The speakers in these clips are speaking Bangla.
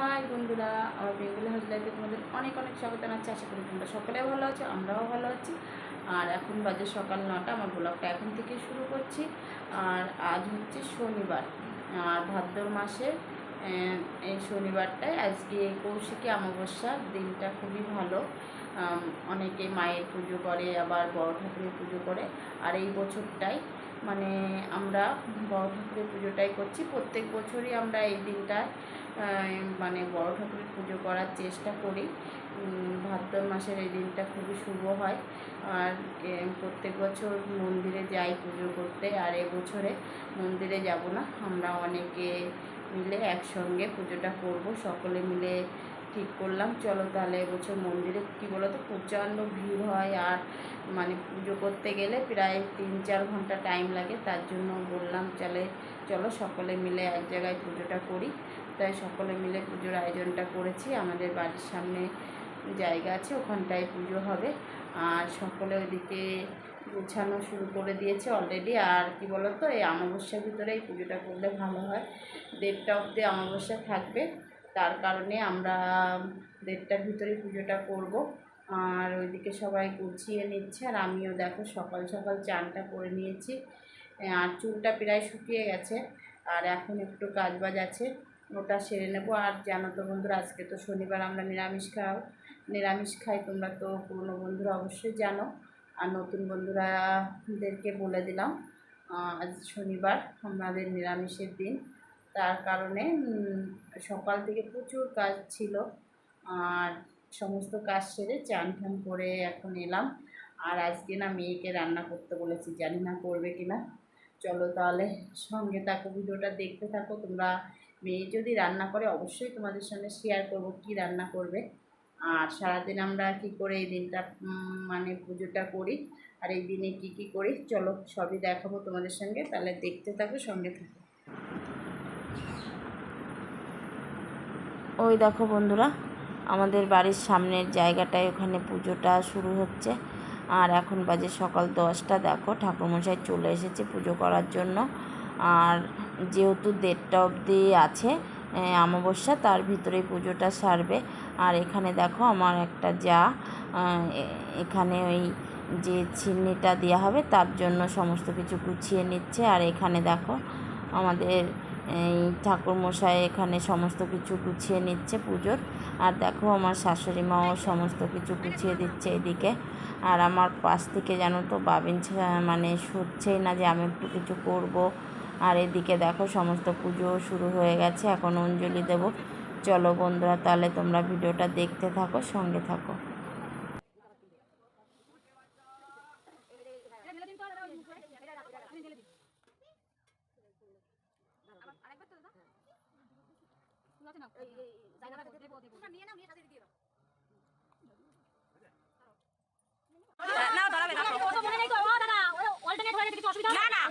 হাই বন্ধুরা, আমার বেঙ্গলি হাউস লাইফে তোমাদের অনেক অনেক স্বাগত জানাচ্ছি। আশা করি তোমরা সকলে ভালো আছো, আমরাও ভালো আছি। আর এখন বাজে সকাল নটা, আমার ব্লগটা এখন থেকে শুরু করছি। আর আজ হচ্ছে শনিবার, আর ভাদ্র মাসের এই শনিবারটায় আজকে কৌশিকী অমাবস্যা দিনটা খুবই ভালো। অনেকে মায়ের পুজো করে, আবার বড় ঠাকুরের পুজো করে। আর এই বছরটাই মানে আমরা বড় ঠাকুরের পুজোটাই করছি। প্রত্যেক বছরই আমরা এই দিনটায় মানে বড় ঠাকুরের পুজো করার চেষ্টা করি। ভাদ্র মাসের এই দিনটা খুবই শুভ হয়। আর প্রত্যেক বছর মন্দিরে যাই পুজো করতে। আর এবছরে মন্দিরে যাব না। আমরা অনেকে মিলে একসঙ্গে পুজোটা করব। সকলে মিলে ঠিক করলাম। চলো তাহলে এবছর মন্দিরে কী বলো তো প্রচণ্ড ভিড় হয় আর মানে পুজো করতে গেলে প্রায় তিন চার ঘণ্টা টাইম লাগে। তার জন্য বললাম চলে, চলো সকলে মিলে এক জায়গায় পুজোটা করি। তাই সকলে মিলে পুজোর আয়োজনটা করেছি। আমাদের বাড়ির সামনে জায়গা আছে, ওখানটায় পুজো হবে। আর সকলে ওইদিকে গুছানো শুরু করে দিয়েছে অলরেডি আর কি বলো তো এই অমাবস্যার ভিতরে এই পুজোটা করলে ভালো হয়। দেড়টা অবধি অমাবস্যা থাকবে। তার কারণে আমরা দেড়টার ভিতরে পুজোটা করব। আর ওইদিকে সবাই গুছিয়ে নিচ্ছে। আর আমিও দেখো সকাল সকাল চানটা করে নিয়েছি। আর চুলটা প্রায় শুকিয়ে গেছে। আর এখন একটু কাজ বাজ আছে। ওটা সেরে নেব। আর জানো তো বন্ধুরা, আজকে তো শনিবার, আমরা নিরামিষ খাও। নিরামিষ খাই, তোমরা তো পুরনো বন্ধুরা অবশ্যই জানো। আর নতুন বন্ধুরাদেরকে বলে দিলাম, আজ শনিবার আমাদের নিরামিষের দিন। তার কারণে সকাল থেকে প্রচুর কাজ ছিল। আর সমস্ত কাজ সেরে চান টান করে এখন এলাম। আর আজকে না মেয়েকে রান্না করতে বলেছি, জানি না করবে কি না চলো তাহলে সঙ্গে থাকো, ভিডিওটা দেখতে থাকো। তোমরা মেয়ে যদি রান্না করে, অবশ্যই তোমাদের সঙ্গে শেয়ার করব কি রান্না করবে। আর সারাদিন আমরা কি করে এই দিনটা মানে পুজোটা করি, আর এই দিনে কি কি করি, চলো সবই দেখাবো তোমাদের সঙ্গে। তাহলে দেখতে থাকো, সঙ্গে থাকো। ওই দেখো বন্ধুরা, আমাদের বাড়ির সামনের জায়গাটায় ওখানে পুজোটা শুরু হচ্ছে। আর এখন বাজে সকাল দশটা, দেখো ঠাকুরমশাই চলে এসেছে পুজো করার জন্য। আর যেহেতু দেড়টা অবধি আছে অমাবস্যা, তার ভিতরে পুজোটা সারবে। আর এখানে দেখো আমার একটা যা এখানে ওই যে চিমনিটা দেওয়া হবে, তার জন্য সমস্ত কিছু গুছিয়ে নিচ্ছে। আর এখানে দেখো আমাদের এই ঠাকুরমশাই এখানে সমস্ত কিছু গুছিয়ে নিচ্ছে পুজোর। আর দেখো, আমার শাশুড়ি মাও সমস্ত কিছু গুছিয়ে দিচ্ছে এদিকে। আর আমার পাশ থেকে জানো তো বাবিন মানে সরছেই না যে আমি একটু কিছু করব। আর এদিকে দেখো, সমস্ত পুজো শুরু হয়ে গেছে, এখন অঞ্জলি দেব। চলো বন্ধুরা, তাহলে তোমরা ভিডিওটা দেখতে থাকো, সঙ্গে থাকো।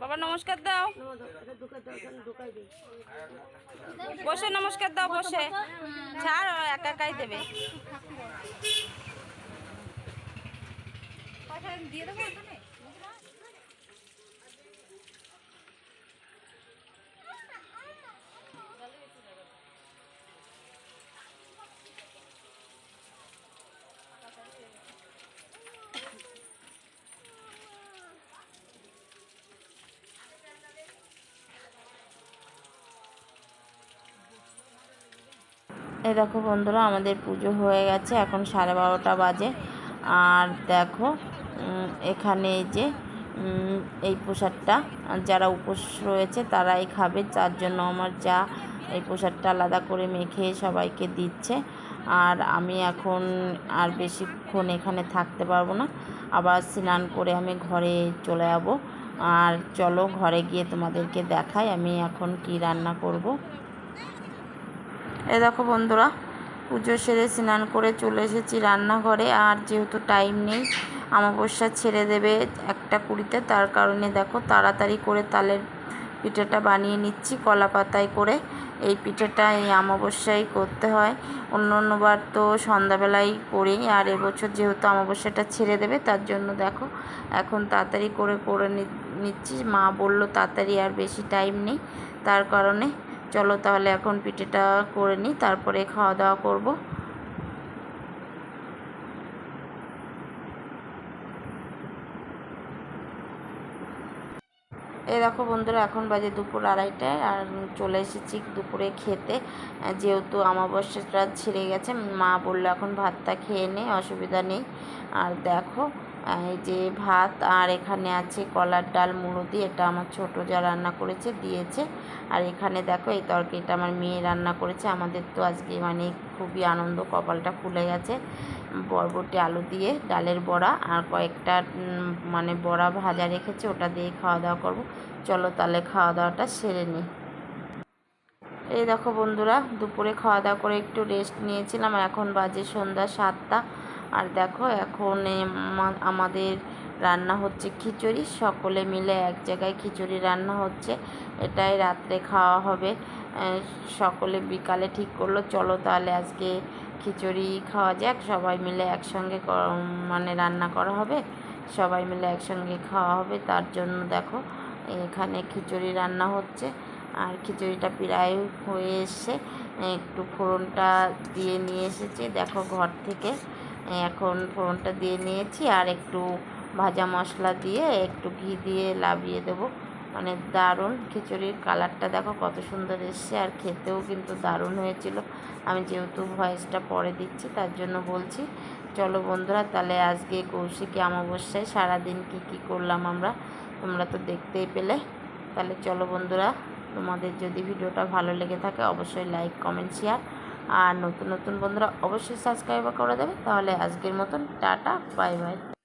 বাবা নমস্কার দাও। বসে নমস্কার দাও বসে। ছাড় এক একা একাই দেবে। এই দেখো বন্ধুরা, আমাদের পুজো হয়ে গেছে, এখন সাড়ে বারোটা বাজে। আর দেখো এখানে যে এই প্রসাদটা, যারা উপোস রয়েছে তারাই খাবে, যার জন্য আমার যা এই প্রসাদটা আলাদা করে মেখে সবাইকে দিচ্ছে। আর আমি এখন আর বেশিক্ষণ এখানে থাকতে পারব না, আবার স্নান করে আমি ঘরে চলে যাব। আর চলো, ঘরে গিয়ে তোমাদেরকে দেখাই আমি এখন কি রান্না করব। এ দেখো বন্ধুরা, পুজো সেরে স্নান করে চলে এসেছি রান্নাঘরে। আর যেহেতু টাইম নেই আমাবস্যা ছেড়ে দেবে একটা কুড়িতে। তার কারণে দেখো তাড়াতাড়ি করে তালের পিঠেটা বানিয়ে নিচ্ছি, কলা পাতায় করে। এই পিঠেটা এই অমাবস্যায় করতে হয়। অন্য অন্যবার তো সন্ধ্যাবেলায় করি আর এবছর যেহেতু অমাবস্যাটা ছেড়ে দেবে, তার জন্য দেখো এখন তাড়াতাড়ি করে করে নিচ্ছি। মা বলল তাড়াতাড়ি আর বেশি টাইম নেই। তার কারণে চলো তাহলে এখন পিঠেটা করে নিই, তারপরে খাওয়া দাওয়া করব। এই দেখো বন্ধুরা, এখন বাজে দুপুর আড়াইটায় আর চলে এসেছি দুপুরে খেতে। যেহেতু আমাবস্যাটা ছেড়ে গেছে, মা বলল এখন ভাতটা খেয়ে নে, অসুবিধা নেই। আর দেখো এই যে ভাত আর এখানে আছে কলার ডাল, মুড়ো দিয়ে এটা আমার ছোটো যা রান্না করেছে, দিয়েছে। আর এখানে দেখো এই তরকারিটা আমার মেয়ে রান্না করেছে। আমাদের তো আজকে মানে খুবই আনন্দ, কপালটা খুলে গেছে। বরবটি আলু দিয়ে ডালের বড়া আর কয়েকটা মানে বড়া ভাজা রেখেছে, ওটা দিয়ে খাওয়া দাওয়া করব। চলো তাহলে খাওয়া দাওয়াটা সেরে নিই এই দেখো বন্ধুরা, দুপুরে খাওয়া দাওয়া করে একটু রেস্ট নিয়েছিলাম। এখন বাজে সন্ধ্যা সাতটা। আর দেখো, এখন আমাদের রান্না হচ্ছে খিচুড়ি। সকলে মিলে এক জায়গায় খিচুড়ি রান্না হচ্ছে। এটাই রাত্রে খাওয়া হবে। সকলে বিকালে ঠিক করল। চলো তাহলে আজকে খিচুড়ি খাওয়া যাক। সবাই মিলে একসঙ্গে মানে রান্না করা হবে। সবাই মিলে একসঙ্গে খাওয়া হবে। তার জন্য দেখো, এখানে খিচুড়ি রান্না হচ্ছে। আর খিচুড়িটা প্রায় হয়ে এসছে। একটু ফোড়নটা দিয়ে নিয়ে এসেছি। দেখো ঘর থেকে এখন ফোড়নটা দিয়ে নিয়েছি আর একটু ভাজা মশলা দিয়ে একটু ঘি দিয়ে লাভিয়ে দেবো। মানে দারুণ খিচুড়ির কালারটা দেখো কত সুন্দর এসছে আর খেতেও কিন্তু দারুণ হয়েছিল। আমি যেহেতু ভয়েসটা পরে দিচ্ছি, তার জন্য বলছি, চলো বন্ধুরা, তাহলে আজকে কৌশিকী অমাবস্যায় সারাদিন কী কী করলাম আমরা, তোমরা তো দেখতেই পেলে। তাহলে চলো বন্ধুরা, তোমাদের যদি ভিডিওটা ভালো লেগে থাকে অবশ্যই লাইক কমেন্ট শেয়ার আর নতুন নতুন বন্ধুরা অবশ্যই সাবস্ক্রাইব করে দেবে। তাহলে আজকের মতন টাটা বাই বাই।